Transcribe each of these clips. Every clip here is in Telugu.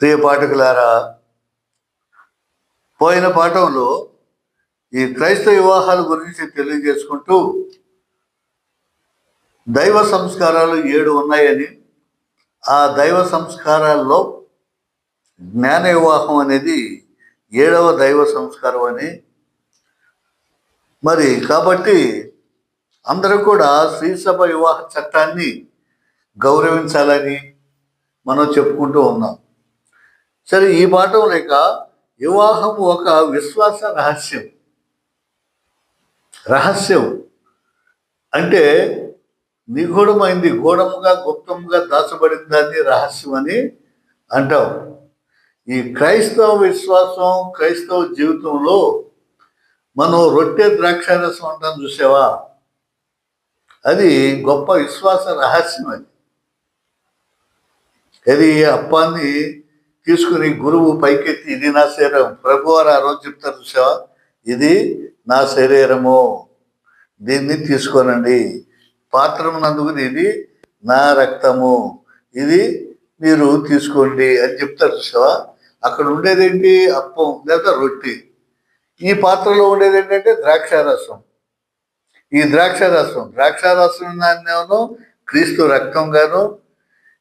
ప్రియ పాఠకులారా పోయిన పాఠంలో ఈ క్రైస్తవ వివాహాల గురించి తెలియజేసుకుంటూ దైవ సంస్కారాలు ఏడు ఉన్నాయని ఆ దైవ సంస్కారాల్లో జ్ఞాన వివాహం అనేది ఏడవ దైవ సంస్కారం అని. మరి కాబట్టి అందరూ కూడా శ్రీసభ వివాహ చట్టాన్ని గౌరవించాలని మనం చెప్పుకుంటూ ఉన్నాం. సరే ఈ పాఠం లేక వివాహం ఒక విశ్వాస రహస్యం. రహస్యం. అంటే నిగూఢమైంది గూఢముగా గుప్తముగా దాచబడిన దాన్ని రహస్యం అని అంటాం. ఈ క్రైస్తవ విశ్వాసం క్రైస్తవ జీవితంలో మనం రొట్టె ద్రాక్షారసం అంటాం చూసావా? అది గొప్ప విశ్వాస రహస్యం అది. అది అప్పాన్ని తీసుకుని గురువు పైకెత్తి ఇది నా శరీరం. ప్రభు వారు ఆ రోజు చెప్తారు చూసావా? ఇది నా శరీరము. దీన్ని తీసుకోనండి. పాత్రమునందుకుని ఇది నా రక్తము. ఇది మీరు తీసుకోండి అని చెప్తారు చూసావా? అక్కడ ఉండేది ఏంటి? అప్పం లేదా రొట్టి. ఈ పాత్రలో ఉండేది ఏంటంటే ద్రాక్షారసం. ఈ ద్రాక్షారసం ద్రాక్షారసం దాన్నేమో క్రీస్తు రక్తం గాను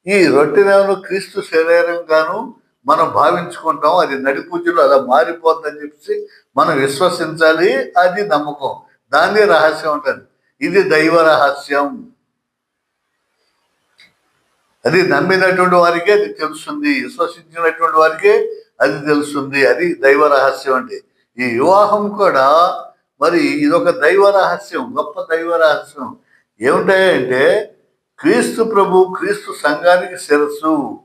ఈ రొట్టెనేమో క్రీస్తు శరీరం గాను మనం భావించుకుంటాం అది నడిపూజలు అలా మారిపోతుందని చెప్పేసి మనం విశ్వసించాలి అది నమ్మకం. దాన్ని రహస్యం ఉంటుంది ఇది దైవ రహస్యం. అది నమ్మినటువంటి వారికే అది తెలుస్తుంది విశ్వసించినటువంటి వారికే అది తెలుస్తుంది అది దైవ రహస్యం అంటే. ఈ వివాహం కూడా మరి ఇదొక దైవ రహస్యం గొప్ప దైవ రహస్యం. ఏమిటాయంటే క్రీస్తు ప్రభు క్రీస్తు సంఘానికి శిరస్సు.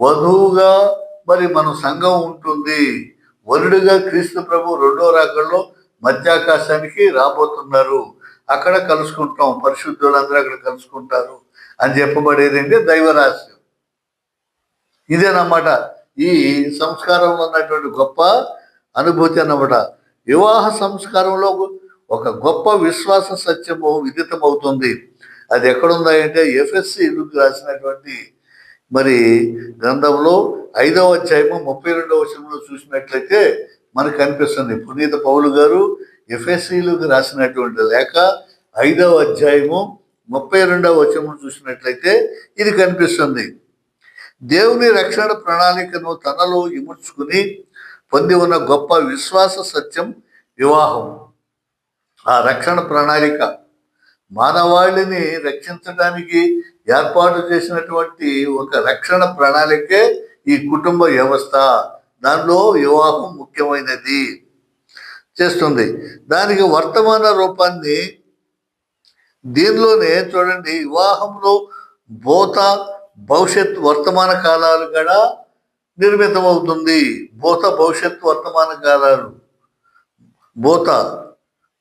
వధువుగా మరి మన సంఘం ఉంటుంది. వరుడుగా క్రీస్తు ప్రభు రెండో రాకల్లో మధ్యాకాశానికి రాబోతున్నారు. అక్కడ కలుసుకుంటాం. పరిశుద్ధులందరూ అక్కడ కలుసుకుంటారు అని చెప్పబడేది అంటే దైవరహస్యం ఇదేనమాట. ఈ సంస్కారంలో ఉన్నటువంటి గొప్ప అనుభూతి అన్నమాట. వివాహ సంస్కారంలో ఒక గొప్ప విశ్వాస సత్యము విదితమవుతుంది. అది ఎక్కడుందా అంటే ఎఫ్ఎస్సి రాసినటువంటి మరి గ్రంథంలో ఐదవ అధ్యాయము ముప్పై రెండవ వచనంలో చూసినట్లయితే మనకు కనిపిస్తుంది. పునీత పౌలు గారు ఎఫ్ఎస్సీలకు రాసినటువంటి లేఖ ఐదవ అధ్యాయము ముప్పై రెండవ వచనం చూసినట్లయితే ఇది కనిపిస్తుంది. దేవుని రక్షణ ప్రణాళికను తనలో ఇముడ్చుకుని పొంది ఉన్న గొప్ప విశ్వాస సత్యం వివాహం. ఆ రక్షణ ప్రణాళిక మానవాళిని రక్షించడానికి ఏర్పాటు చేసినటువంటి ఒక రక్షణ ప్రణాళికే ఈ కుటుంబ వ్యవస్థ. దానిలో వివాహం ముఖ్యమైనది. చేస్తుంది. దానికి వర్తమాన రూపాన్ని దీనిలోనే చూడండి. వివాహంలో భూత భవిష్యత్ వర్తమాన కాలాలు కూడా నిర్మితమవుతుంది. భూత భవిష్యత్ వర్తమాన కాలాలు. భూత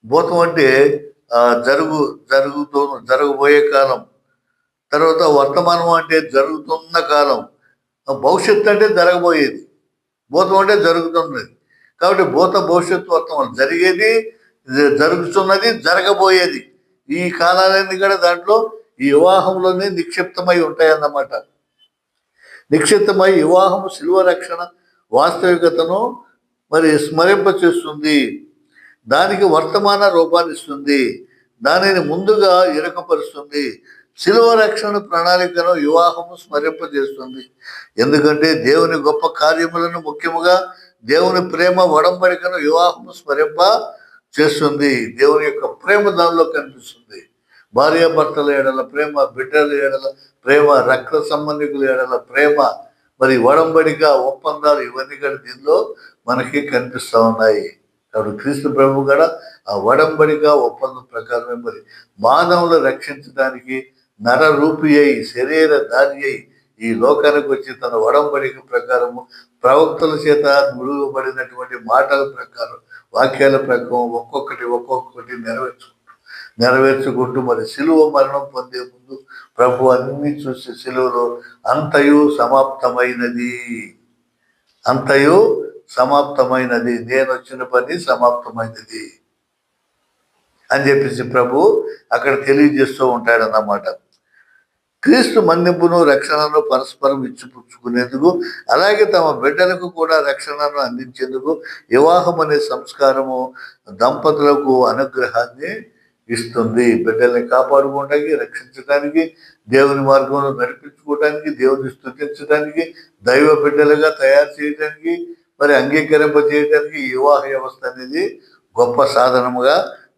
భూతం అంటే జరుగు జరుగుతూ జరగబోయే కాలం. తర్వాత వర్తమానం అంటే జరుగుతున్న కాలం. భవిష్యత్తు అంటే జరగబోయేది. భూతం అంటే జరుగుతున్నది. కాబట్టి భూత భవిష్యత్తు వర్తమానం. జరిగేది జరుగుతున్నది జరగబోయేది. ఈ కాలాలన్నీ కూడా దాంట్లో ఈ వివాహంలోనే నిక్షిప్తమై ఉంటాయన్నమాట. నిక్షిప్తమై వివాహం శిలువ రక్షణ వాస్తవికతను మరి స్మరింప చేస్తుంది దానికి వర్తమాన రూపాన్నిస్తుంది. దానిని ముందుగా ఇరకపరుస్తుంది. శిలువ రక్షణ ప్రణాళికను వివాహము స్మరింపజేస్తుంది. ఎందుకంటే దేవుని గొప్ప కార్యములను ముఖ్యముగా దేవుని ప్రేమ వడంబడికను వివాహము స్మరింప చేస్తుంది దేవుని యొక్క ప్రేమ దానిలో కనిపిస్తుంది. భార్యాభర్తల ఏడల ప్రేమ బిడ్డల ఏడల ప్రేమ రక్త సంబంధికుల ఏడల ప్రేమ మరి వడంబడిక ఒప్పందాలు ఇవన్నీ కూడా దీనిలో మనకి కనిపిస్తూ ఉన్నాయి. కాబట్టి క్రీస్తు ప్రభు కూడా ఆ వడంబడిగా ఒప్పందం ప్రకారమే మరి మానవులు రక్షించడానికి నర రూపి అయి శరీర దారి అయి ఈ లోకానికి వచ్చి తన వడంబడిక ప్రకారము ప్రవక్తల చేత మురుగుబడినటువంటి మాటల ప్రకారం వాక్యాల ప్రకారం ఒక్కొక్కటి ఒక్కొక్కటి నెరవేర్చుకుంటూ నెరవేర్చుకుంటూ మరి సిలువ మరణం పొందే ముందు ప్రభు అన్ని చూసి సిలువలో అంతయు సమాప్తమైనది. అంతయు సమాప్తమైనది. నేను వచ్చిన పని సమాప్తమైనది అని చెప్పేసి ప్రభు అక్కడ తెలియజేస్తూ ఉంటాడన్నమాట. క్రీస్తు మన్నింపును రక్షణను పరస్పరం ఇచ్చిపుచ్చుకునేందుకు అలాగే తమ బిడ్డలకు కూడా రక్షణను అందించేందుకు వివాహం అనే సంస్కారము దంపతులకు అనుగ్రహాన్ని ఇస్తుంది. బిడ్డల్ని కాపాడుకోవడానికి రక్షించడానికి దేవుని మార్గంలో నడిపించుకోవడానికి దేవుని స్థుతించడానికి దైవ బిడ్డలుగా తయారు చేయడానికి మరి అంగీకరింపజేయడానికి ఈ వివాహ వ్యవస్థ అనేది గొప్ప సాధనముగా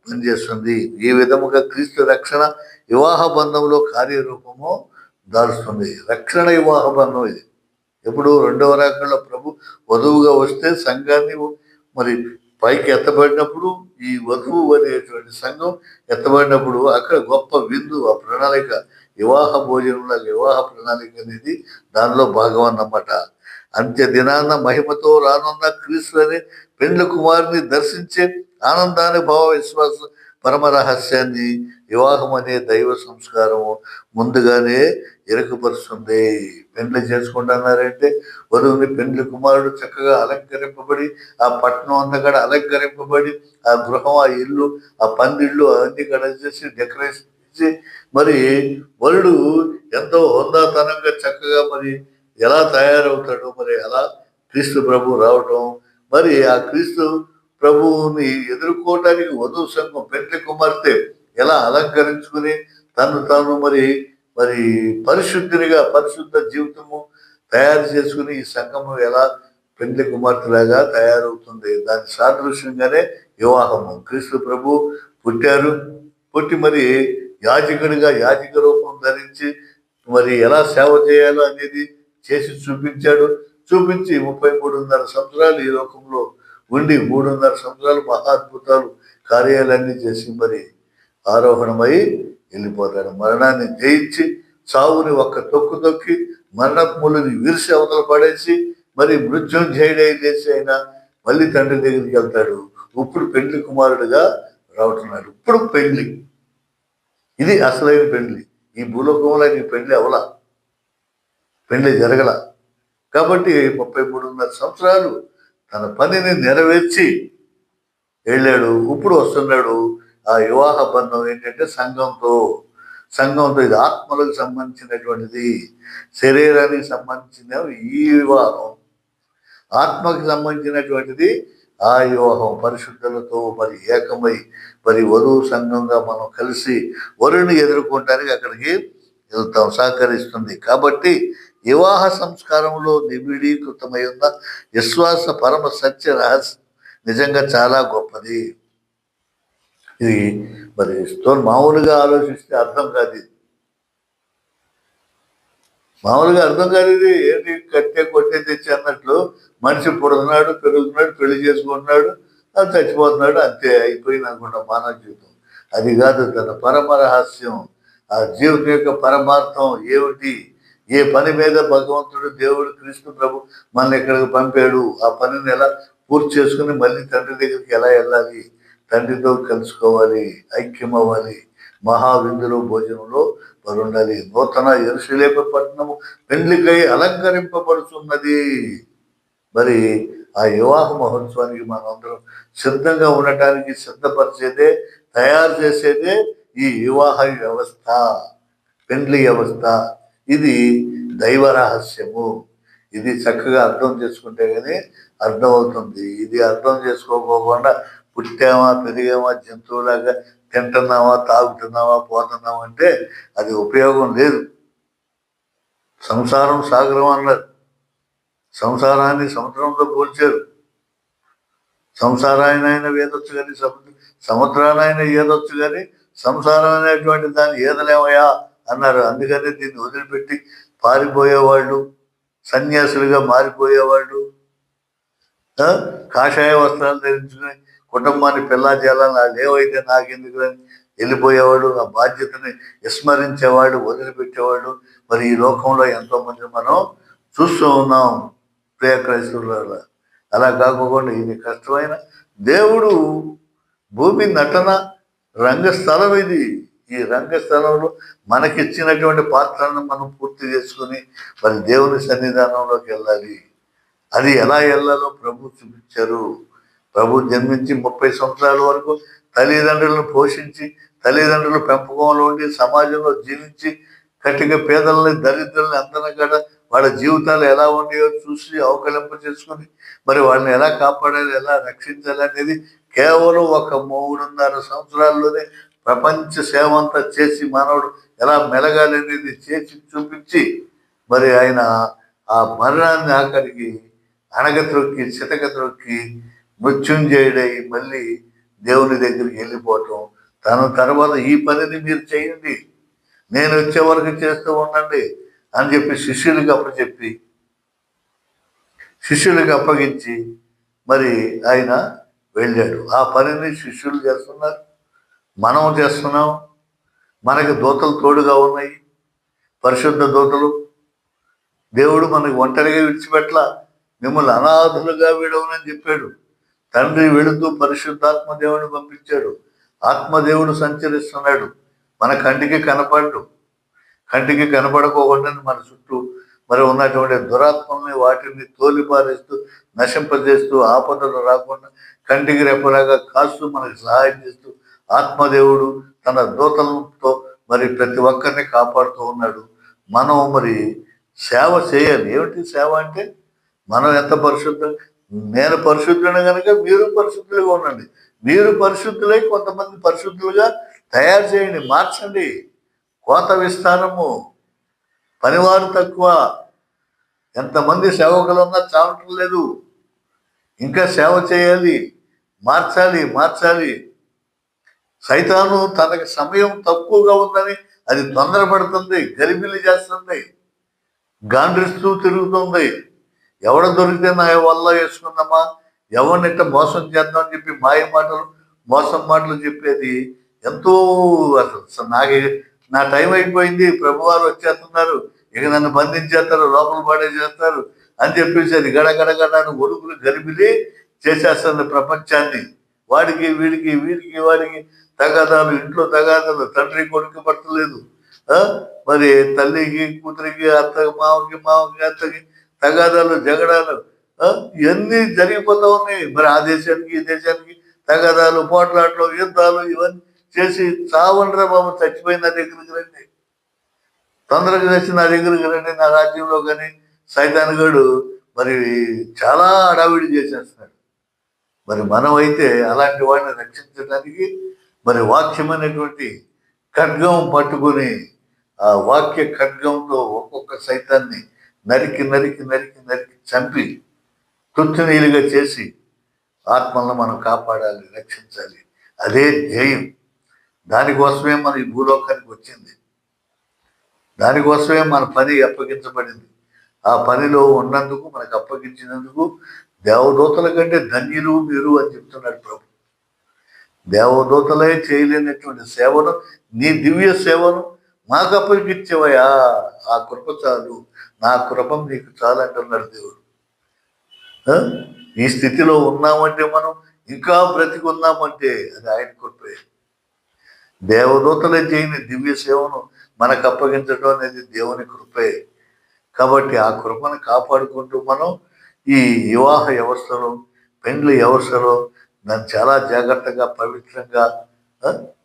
పనిచేస్తుంది. ఈ విధముగా క్రీస్తు రక్షణ వివాహ బంధంలో కార్యరూపము దాల్స్తుంది రక్షణ వివాహ బంధం ఇది. ఎప్పుడు రెండవ రకంలో ప్రభు వధువుగా వస్తే సంఘాన్ని మరి పైకి ఎత్తబడినప్పుడు ఈ వధువు అనేటువంటి సంఘం ఎత్తబడినప్పుడు అక్కడ గొప్ప విందు ఆ ప్రణాళిక వివాహ భోజనంలో వివాహ ప్రణాళిక అనేది దానిలో భాగం అన్నమాట. అంత్య దినాన మహిమతో రానున్న క్రీస్తు పెండ్ల కుమారుని దర్శించే ఆనందానుభవ విశ్వాస పరమ రహస్యాన్ని వివాహం అనే దైవ సంస్కారము ముందుగానే ఎరుకుపరుస్తుంది. పెండ్లు చేసుకుంటున్నారంటే వధువుని పెండ్లి కుమారుడు చక్కగా అలంకరింపబడి ఆ పట్టణం అంతా అలంకరింపబడి ఆ గృహం ఆ ఇల్లు ఆ పందిళ్ళు అవన్నీ కూడా చేసి డెకరేషన్ చేసి మరి వరుడు ఎంతో హోందాతనంగా చక్కగా మరి ఎలా తయారవుతాడో మరి ఎలా క్రీస్తు ప్రభు రావటం మరి ఆ క్రీస్తు ప్రభువుని ఎదుర్కోవటానికి వధువు సంఘం పెండ్లి కుమార్తె ఎలా అలంకరించుకుని తను తాను మరి మరి పరిశుద్ధినిగా పరిశుద్ధ జీవితము తయారు చేసుకుని ఈ సంఘము ఎలా పెండ్లి కుమార్తెలాగా తయారవుతుంది. దాని సాదృశ్యంగానే వివాహము. క్రీస్తు ప్రభు పుట్టారు. పుట్టి మరి యాజకుడిగా యాజక రూపం ధరించి మరి ఎలా సేవ చేయాలో అనేది చేసి చూపించాడు. చూపించి ముప్పై మూడున్నర సంవత్సరాలు ఈ లోకంలో ఉండి మూడున్నర సంవత్సరాలు మహాద్భుతాలు కార్యాలన్నీ చేసి మరి ఆరోహణమై వెళ్ళిపోతాడు. మరణాన్ని జయించి చావుని ఒక్క తొక్కు తొక్కి మరణములని విరిసి అవతల పడేసి మరి మృత్యుంజయుడై చేసి ఆయన మళ్ళీ తండ్రి దగ్గరికి వెళ్తాడు. ఇప్పుడు పెండ్లి కుమారుడుగా రావుతున్నాడు ఇప్పుడు పెండ్లి. ఇది అసలైన పెండ్లి. ఈ భూలోకంలో నీ పెండ్లి అవలా పెళ్ళి జరగల. కాబట్టి ముప్పై మూడున్నర సంవత్సరాలు తన పనిని నెరవేర్చి వెళ్ళాడు ఇప్పుడు వస్తున్నాడు. ఆ వివాహ బంధం ఏంటంటే సంఘంతో. సంఘంతో ఇది ఆత్మలకు సంబంధించినటువంటిది శరీరానికి సంబంధించిన ఈ వివాహం. ఆత్మకి సంబంధించినటువంటిది ఆ వివాహం. పరిశుద్ధులతో మరి ఏకమై మరి వధువు సంఘంగా మనం కలిసి వరుని ఎదుర్కోవటానికి అక్కడికి వెళ్తాం సహకరిస్తుంది. కాబట్టి వివాహ సంస్కారంలో నిబిడీకృతమై ఉన్న విశ్వాస పరమ సత్య రహస్యం నిజంగా చాలా గొప్పది. ఇది మరి తో- మామూలుగా ఆలోచిస్తే అర్థం కాదు మామూలుగా అర్థం కాదు ఇది. ఏంటి కట్టే కొట్టే తెచ్చి అన్నట్లు మనిషి పుడుతున్నాడు పెరుగుతున్నాడు పెళ్ళి చేసుకుంటున్నాడు అది చచ్చిపోతున్నాడు అంతే అయిపోయింది అనుకుంటా మానవ జీవితం. అది కాదు తన పరమ రహస్యం. ఆ జీవితం యొక్క పరమార్థం ఏమిటి? ఏ పని మీద భగవంతుడు దేవుడు క్రీస్తు ప్రభు మనల్ని ఎక్కడికి పంపాడు ఆ పనిని ఎలా పూర్తి చేసుకుని మళ్ళీ తండ్రి దగ్గరికి ఎలా వెళ్ళాలి? తండ్రితో కలుసుకోవాలి ఐక్యం అవ్వాలి మహావిందులో భోజనంలో ఉండాలి నూతన ఎరుసలేప పట్టణము పెండ్లికై అలంకరింపబడుతున్నది మరి ఆ వివాహ మహోత్సవానికి మనందరం సిద్ధంగా ఉండటానికి సిద్ధపరిచేదే తయారు చేసేదే ఈ వివాహ వ్యవస్థ పెండ్లి వ్యవస్థ. ఇది దైవ రహస్యము. ఇది చక్కగా అర్థం చేసుకుంటే కానీ అర్థమవుతుంది. ఇది అర్థం చేసుకోకోకుండా పుట్టామా పెరిగామా జంతువులాగా తింటున్నామా తాగుతున్నామా పోతున్నామా అంటే అది ఉపయోగం లేదు. సంసారం సాగరం అన్నారు. సంసారాన్ని సముద్రంతో పోల్చారు. సంసారాన్ని అయినా వేదొచ్చు కానీ సముద్ర సముద్రాన్ని ఏదొచ్చు కానీ సంసారం అనేటువంటి దాన్ని ఏదలేమయ్యా? అన్నారు. అందుకనే దీన్ని వదిలిపెట్టి పారిపోయేవాళ్ళు సన్యాసులుగా మారిపోయేవాళ్ళు కాషాయ వస్త్రాలు ధరించుకుని కుటుంబాన్ని పిల్లా చేయాలని అది ఏవైతే నాకెందుకు అని వెళ్ళిపోయేవాడు ఆ బాధ్యతని విస్మరించేవాడు వదిలిపెట్టేవాడు మరి ఈ లోకంలో ఎంతో మంది మనం చూస్తూ ఉన్నాం. ప్రియ క్రైస్తవుల అలా కాకుండా ఇది కష్టమైన దేవుడు భూమి నటన రంగస్థలం ఇది. ఈ రంగస్థలంలో మనకిచ్చినటువంటి పాత్రను మనం పూర్తి చేసుకుని మరి దేవుని సన్నిధానంలోకి వెళ్ళాలి. అది ఎలా వెళ్ళాలో ప్రభు చూపించారు. ప్రభు జన్మించి ముప్పై సంవత్సరాల వరకు తల్లిదండ్రులను పోషించి తల్లిదండ్రుల పెంపకంలో ఉండి సమాజంలో జీవించి కట్టిగా పేదల్ని దరిద్రుల్ని అందరం కూడా వాళ్ళ జీవితాలు ఎలా ఉండేవో చూసి అవకలింప చేసుకుని మరి వాళ్ళని ఎలా కాపాడాలి ఎలా రక్షించాలి అనేది కేవలం ఒక మూడున్నర సంవత్సరాల్లోనే ప్రపంచ సేవ అంతా చేసి మానవుడు ఎలా మెలగాలి అనేది చేసి చూపించి మరి ఆయన ఆ మరణాన్ని ఆఖరికి అణగత్రొక్కి చితకత్రొక్కి మృత్యుంజయుడై మళ్ళీ దేవుని దగ్గరికి వెళ్ళిపోవటం. తను తర్వాత ఈ పనిని మీరు చేయండి. నేను వచ్చే వరకు చేస్తూ ఉండండి అని చెప్పి శిష్యులకి అప్పచెప్పి శిష్యులకి అప్పగించి మరి ఆయన వెళ్ళాడు. ఆ పనిని శిష్యులు చేస్తున్నారు. మనం చేస్తున్నాం. మనకి దూతలు తోడుగా ఉన్నాయి. పరిశుద్ధ దూతలు. దేవుడు మనకి ఒంటరిగా విడిచిపెట్ల మిమ్మల్ని అనాథులుగా విడవనని చెప్పాడు. తండ్రి వెళుతూ పరిశుద్ధాత్మ దేవుని పంపించాడు. ఆత్మదేవుడు సంచరిస్తున్నాడు. మన కంటికి కనపడ్డు. కంటికి కనపడకోకుండా మన చుట్టూ మరి ఉన్నటువంటి దురాత్మల్ని వాటిని తోలిపారేస్తూ నశింపజేస్తూ ఆపదలు రాకుండా కంటికి రెప్పలాగా కాస్తూ మనకి సహాయం చేస్తూ ఆత్మదేవుడు తన దూతలతో మరి ప్రతి ఒక్కరిని కాపాడుతూ ఉన్నాడు. మనం మరి సేవ చేయాలి. ఏమిటి సేవ అంటే? మనం ఎంత పరిశుద్ధం నేను పరిశుద్ధుని కనుక మీరు పరిశుద్ధులుగా ఉండండి. మీరు పరిశుద్ధులై కొంతమంది పరిశుద్ధులుగా తయారు చేయండి. మార్చండి. కోత విస్తారము పనివారు తక్కువ. ఎంతమంది సేవకులు ఉన్నా చావటం లేదు. ఇంకా సేవ చేయాలి. మార్చాలి మార్చాలి. సైతాను తనకు సమయం తక్కువగా ఉందని అది తొందరపడుతుంది గలిబిలి చేస్తుంది. గాండ్రిస్తూ తిరుగుతుంది. ఎవడ దొరికితే నా వల్ల వేసుకుందామా? ఎవరినిట్ట మోసం చేద్దామని చెప్పి మాయ మాటలు మోసం మాటలు చెప్పేది ఎంతో అసలు. నాకు నా టైం అయిపోయింది ప్రభువారు వచ్చేస్తున్నారు. ఇక నన్ను బంధించేస్తారు లోపల పడేసేస్తారు అని చెప్పేసి అది గడగడ గడాను ఒడుగులు గలిబిలి చేసేస్తుంది ప్రపంచాన్ని. వాడికి వీడికి వీడికి వాడికి తగాదాలు ఇంట్లో తగాదాలు తండ్రి కొడుకు పట్టలేదు. మరి తల్లికి కూతురికి అత్త మామకి మామకి అత్తకి తగాదాలు జగడాలు ఇవన్నీ జరిగిపోతూ ఉన్నాయి. మరి ఆ దేశానికి ఈ దేశానికి తగాదాలు పోట్లాట్లు యుద్ధాలు ఇవన్నీ చేసి చావండ్రా బాబు చచ్చిపోయిన నా దగ్గరికి రండి. తొందరగా చేసి నా దగ్గరికి రండి. నా రాజ్యంలో కానీ సైతాన్గాడు మరి చాలా అడావిడి చేసేస్తున్నాడు. మరి మనం అయితే అలాంటి వాడిని రక్షించడానికి మరి వాక్యం అనేటువంటి ఖడ్గం పట్టుకొని ఆ వాక్య ఖడ్గంతో ఒక్కొక్క సైతాన్ని నరికి నరికి నరికి నరికి చంపి తుత్తునీలుగా చేసి ఆత్మలను మనం కాపాడాలి రక్షించాలి. అదే ధ్యేయం. దానికోసమే మన ఈ భూలోకానికి వచ్చింది. దానికోసమే మన పని అప్పగించబడింది. ఆ పనిలో ఉన్నందుకు మనకు అప్పగించినందుకు దేవదూతల కంటే ధన్యులు మీరు అని చెప్తున్నాడు ప్రభు. దేవదూతలే చేయలేనటువంటి సేవను నీ దివ్య సేవను మాకు అప్పగించేవయ్యా. ఆ కృప చాలు నా కృపం నీకు చాలు అంటున్నాడు దేవుడు. ఈ స్థితిలో ఉన్నామంటే మనం ఇంకా బ్రతికి ఉన్నామంటే అది ఆయన కృపే. దేవదూతలే చేయని దివ్య సేవను మనకు అప్పగించడం అనేది దేవుని కృపే. కాబట్టి ఆ కృపను కాపాడుకుంటూ మనం ఈ వివాహ వ్యవస్థలో పెండ్లి వ్యవస్థలో దాన్ని చాలా జాగ్రత్తగా పవిత్రంగా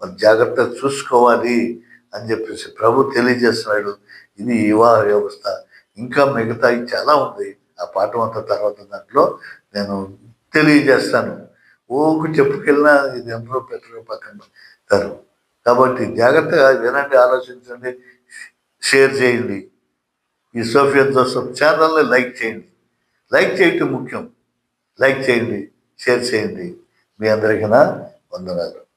మరి జాగ్రత్తగా చూసుకోవాలి అని చెప్పేసి ప్రభు తెలియజేస్తున్నాడు. ఇది వివాహ వ్యవస్థ. ఇంకా మిగతా చాలా ఉంది. ఆ పాఠం అంతా తర్వాత దాంట్లో నేను తెలియజేస్తాను. ఓకు చెప్పుకెళ్ళినా ఇది ఎందరో పెట్టరు పక్కన తరు కాబట్టి జాగ్రత్తగా వినండి ఆలోచించండి షేర్ చేయండి. ఈ సోఫియన్ జోసఫ్ ఛానల్ని లైక్ చేయండి. లైక్ చేయటం ముఖ్యం. లైక్ చేయండి షేర్ చేయండి. మీ అందరికీ నా వందనాలు.